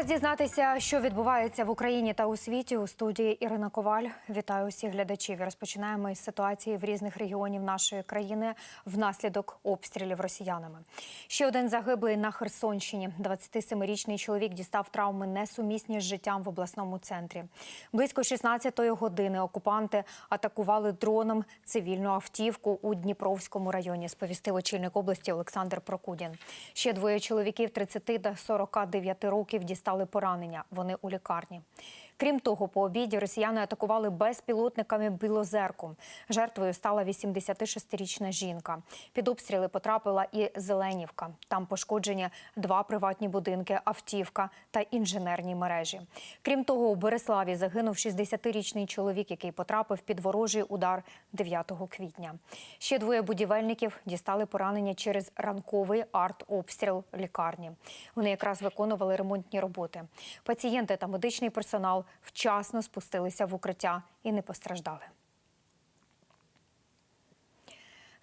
Час дізнатися, що відбувається в Україні та у світі у студії Ірина Коваль. Вітаю усіх глядачів. Розпочинаємо із ситуації в різних регіонів нашої країни внаслідок обстрілів росіянами. Ще один загиблий на Херсонщині. 27-річний чоловік дістав травми несумісні з життям в обласному центрі. Близько 16-ї години окупанти атакували дроном цивільну автівку у Дніпровському районі. Сповістив очільник області Олександр Прокудін. Ще двоє чоловіків 30 та 49 років дістали поранення. Вони у лікарні. Крім того, по обіді росіяни атакували безпілотниками Білозерку. Жертвою стала 86-річна жінка. Під обстріли потрапила і Зеленівка. Там пошкоджені два приватні будинки, автівка та інженерні мережі. Крім того, у Береславі загинув 60-річний чоловік, який потрапив під ворожий удар 9 квітня. Ще двоє будівельників дістали поранення через ранковий артобстріл лікарні. Вони якраз виконували ремонтні роботи. Пацієнти та медичний персонал вчасно спустилися в укриття і не постраждали.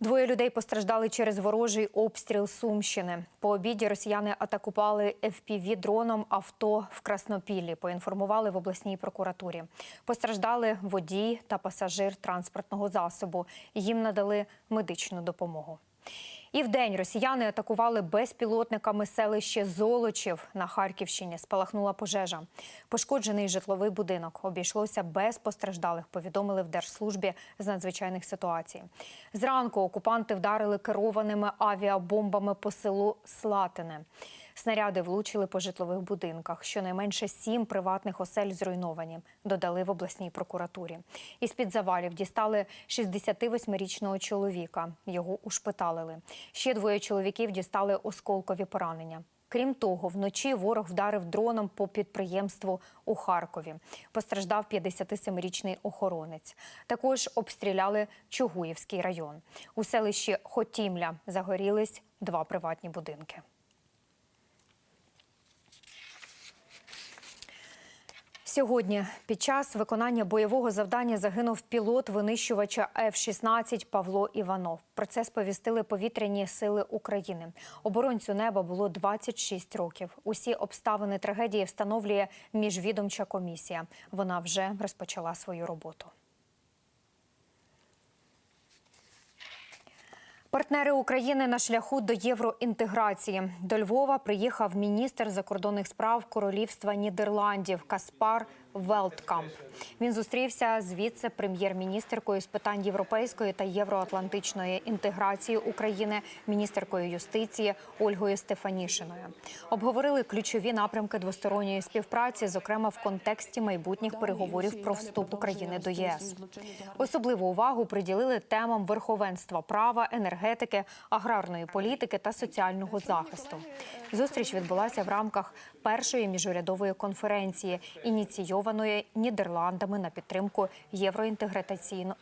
Двоє людей постраждали через ворожий обстріл Сумщини. По обіді росіяни атакували fpv дроном авто в Краснопіллі. Поінформували в обласній прокуратурі. Постраждали водій та пасажир транспортного засобу. Їм надали медичну допомогу. І вдень росіяни атакували безпілотниками селище Золочів на Харківщині. Спалахнула пожежа. Пошкоджений житловий будинок обійшлося без постраждалих. Повідомили в держслужбі з надзвичайних ситуацій. Зранку окупанти вдарили керованими авіабомбами по селу Слатине. Снаряди влучили по житлових будинках. Щонайменше сім приватних осель зруйновані, додали в обласній прокуратурі. Із під завалів дістали 68-річного чоловіка. Його ушпиталили. Ще двоє чоловіків дістали осколкові поранення. Крім того, вночі ворог вдарив дроном по підприємству у Харкові. Постраждав 57-річний охоронець. Також обстріляли Чугуївський район. У селищі Хотімля загорілись два приватні будинки. Сьогодні під час виконання бойового завдання загинув пілот винищувача F-16 Павло Іванов. Про це сповістили повітряні сили України. Оборонцю неба було 26 років. Усі обставини трагедії встановлює міжвідомча комісія. Вона вже розпочала свою роботу. Партнери України на шляху до євроінтеграції. До Львова приїхав міністр закордонних справ Королівства Нідерландів Каспар Велткамп. Він зустрівся з віце-прем'єр-міністеркою з питань європейської та євроатлантичної інтеграції України, міністеркою юстиції Ольгою Стефанішиною. Обговорили ключові напрямки двосторонньої співпраці, зокрема в контексті майбутніх переговорів про вступ України до ЄС. Особливу увагу приділили темам верховенства права, енергетики, аграрної політики та соціального захисту. Зустріч відбулася в рамках першої міжурядової конференції, ініційованої Нідерландами на підтримку євроінтеграційно-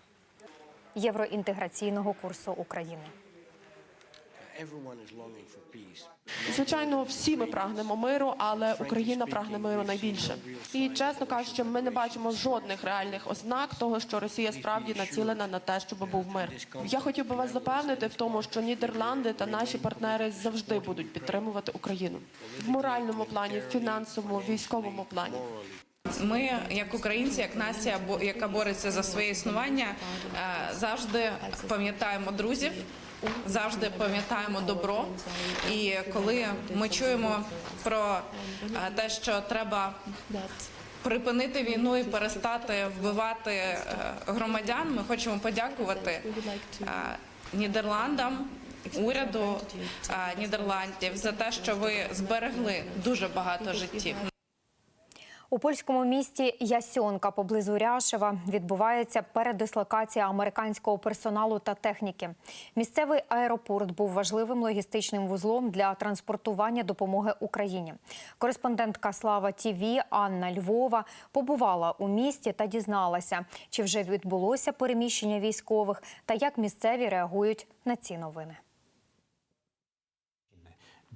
євроінтеграційного курсу України. Звичайно, всі ми прагнемо миру, але Україна прагне миру найбільше. І чесно кажучи, ми не бачимо жодних реальних ознак того, що Росія справді націлена на те, щоб був мир. Я хотів би вас запевнити в тому, що Нідерланди та наші партнери завжди будуть підтримувати Україну в моральному плані, в фінансовому, військовому плані. Ми, як українці, як нація, бо- яка бореться за своє існування, е, завжди пам'ятаємо друзів, завжди пам'ятаємо добро. І коли ми чуємо про е, те, що треба припинити війну і перестати вбивати е, громадян, ми хочемо подякувати е, Нідерландам. Уряду Нідерландів за те, що ви зберегли дуже багато життів. У польському місті Ясьонка поблизу Ряшева відбувається передислокація американського персоналу та техніки. Місцевий аеропорт був важливим логістичним вузлом для транспортування допомоги Україні. Кореспондентка Слава Тіві Анна Львова побувала у місті та дізналася, чи вже відбулося переміщення військових та як місцеві реагують на ці новини.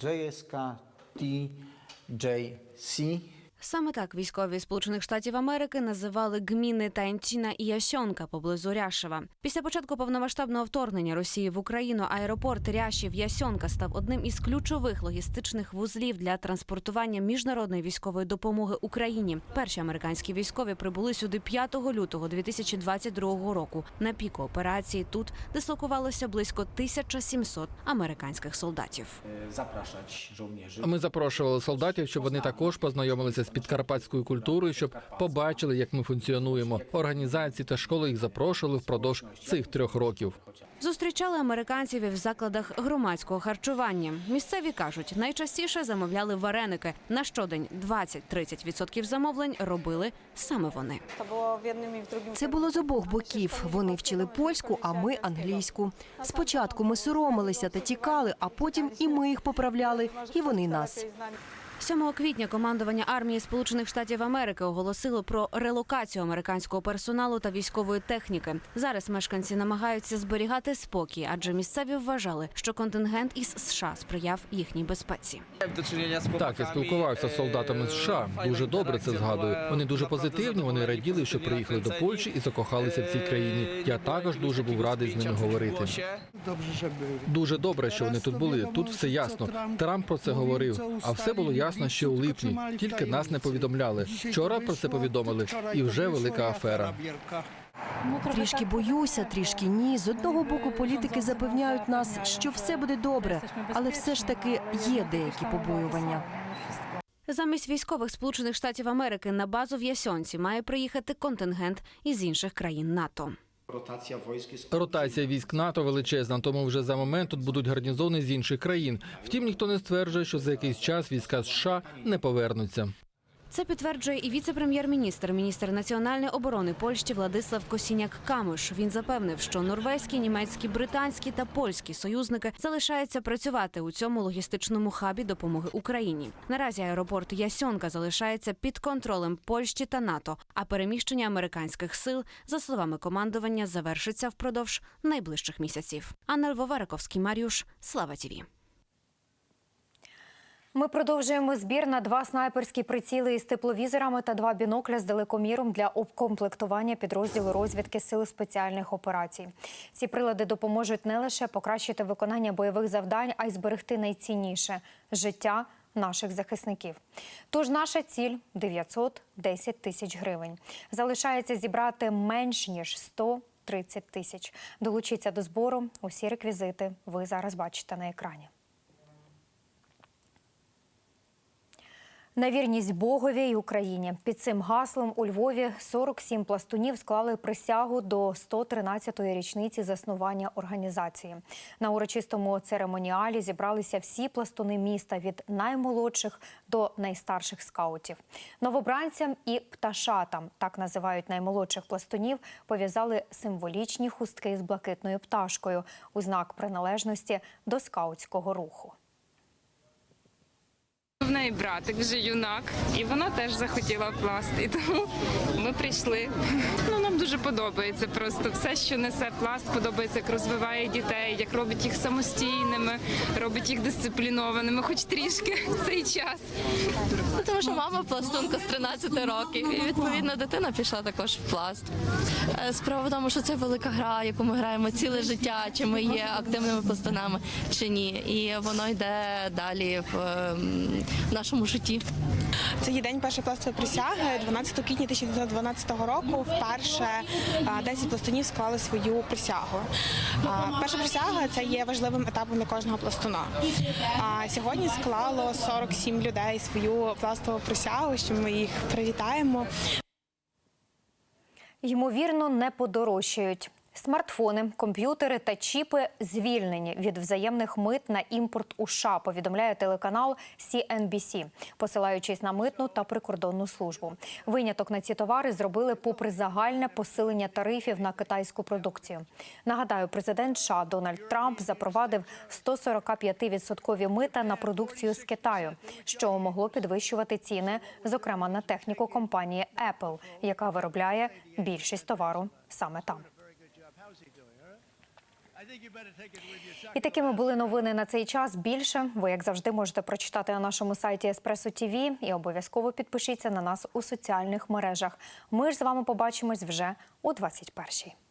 JSK TJC Саме так військові Сполучених Штатів Америки називали гміни Таїнтіна і Ясьонка поблизу Ряшева. Після початку повномасштабного вторгнення Росії в Україну аеропорт Ряшів Ясьонка став одним із ключових логістичних вузлів для транспортування міжнародної військової допомоги Україні. Перші американські військові прибули сюди 5 лютого 2022 року. На піку операції тут дислокувалося близько 1700 американських солдатів. żołnierzy. Ми запрошували солдатів, щоб вони також познайомилися з підкарпатською культурою, щоб побачили, як ми функціонуємо. Організації та школи їх запрошували впродовж цих трьох років. Зустрічали американців в закладах громадського харчування. Місцеві кажуть, найчастіше замовляли вареники. На щодень 20-30% замовлень робили саме вони. Це було з обох боків. Вони вчили польську, а ми англійську. Спочатку ми соромилися та тікали, а потім і ми їх поправляли, і вони нас. 7 квітня командування армії Сполучених Штатів Америки оголосило про релокацію американського персоналу та військової техніки. Зараз мешканці намагаються зберігати спокій, адже місцеві вважали, що контингент із США сприяв їхній безпеці. Так, я спілкувався з солдатами США. Дуже добре це згадую. Вони дуже позитивні. Вони раділи, що приїхали до Польщі і закохалися в цій країні. Я також дуже був радий з ними говорити. Дуже добре, що вони тут були. Тут все ясно. Трамп про це говорив. А все було ясно ще у липні. Тільки нас не повідомляли. Вчора про це повідомили, і вже велика афера. Трішки боюся, трішки ні. З одного боку, політики запевняють нас, що все буде добре, але все ж таки є деякі побоювання. Замість військових Сполучених Штатів Америки на базу в Ясьонці має приїхати контингент із інших країн НАТО. Rotacja військ Ротація військ НАТО величезна, тому вже за момент тут будуть гарнізони з інших країн. Втім, ніхто не стверджує, що за якийсь час війська США не повернуться. Це підтверджує і віце-прем'єр-міністр, міністр національної оборони Польщі Владислав Косіняк-Камиш. Він запевнив, що норвезькі, німецькі, британські та польські союзники залишаються працювати у цьому логістичному хабі допомоги Україні. Наразі аеропорт Ясьонка залишається під контролем Польщі та НАТО. А переміщення американських сил, за словами командування, завершиться впродовж найближчих місяців. Анна Львова, Раковський, Маріуш, Слава Тіві. Ми продовжуємо збір на два снайперські приціли із тепловізорами та два бінокля з далекоміром для обкомплектування підрозділу розвідки сил спеціальних операцій. Ці прилади допоможуть не лише покращити виконання бойових завдань, а й зберегти найцінніше життя наших захисників. Тож наша ціль 910 тисяч гривень. Залишається зібрати менш ніж 130 тисяч. Долучіться до збору. Усі реквізити ви зараз бачите на екрані. На вірність Богові й Україні під цим гаслом у Львові 47 пластунів склали присягу до 113-ї річниці заснування організації. На урочистому церемоніалі зібралися всі пластуни міста від наймолодших до найстарших скаутів. Новобранцям і пташатам, так називають наймолодших пластунів, пов'язали символічні хустки з блакитною пташкою у знак приналежності до скаутського руху. Неї братик вже юнак, і вона теж захотіла пласт. І тому ми прийшли. Ну нам дуже подобається просто все, що несе пласт, подобається, як розвиває дітей, як робить їх самостійними, робить їх дисциплінованими, хоч трішки в цей час. Ну, Тому що мама пластунка з 13 років, і відповідно дитина пішла також в пласт. Е, Справа в тому, що це велика гра, яку ми граємо ціле життя, чи ми є активними пластунами, чи ні. І воно йде далі в, ем, в нашому житті. Це є день першої пластової присяги. 12 квітня 1912 року вперше а, 10 пластунів склали свою присягу. Перша присяга це є важливим етапом для кожного пластуна. А сьогодні склало 47 людей свою пластову присягу. Що ми їх привітаємо. Ймовірно, не подорожчають. Смартфони, комп'ютери та чіпи звільнені від взаємних мит на імпорт у США, повідомляє телеканал CNBC, посилаючись на митну та прикордонну службу. Виняток на ці товари зробили попри загальне посилення тарифів на китайську продукцію. Нагадаю, президент США Дональд Трамп запровадив 145% мита на продукцію з Китаю, що могло підвищувати ціни, зокрема на техніку компанії Apple, яка виробляє більшість товару саме там. І такими були новини на цей час. Більше ви, як завжди, можете прочитати на нашому сайті Еспресо ТІВІ і обов'язково підпишіться на нас у соціальних мережах. Ми ж з вами побачимось вже о 21-й.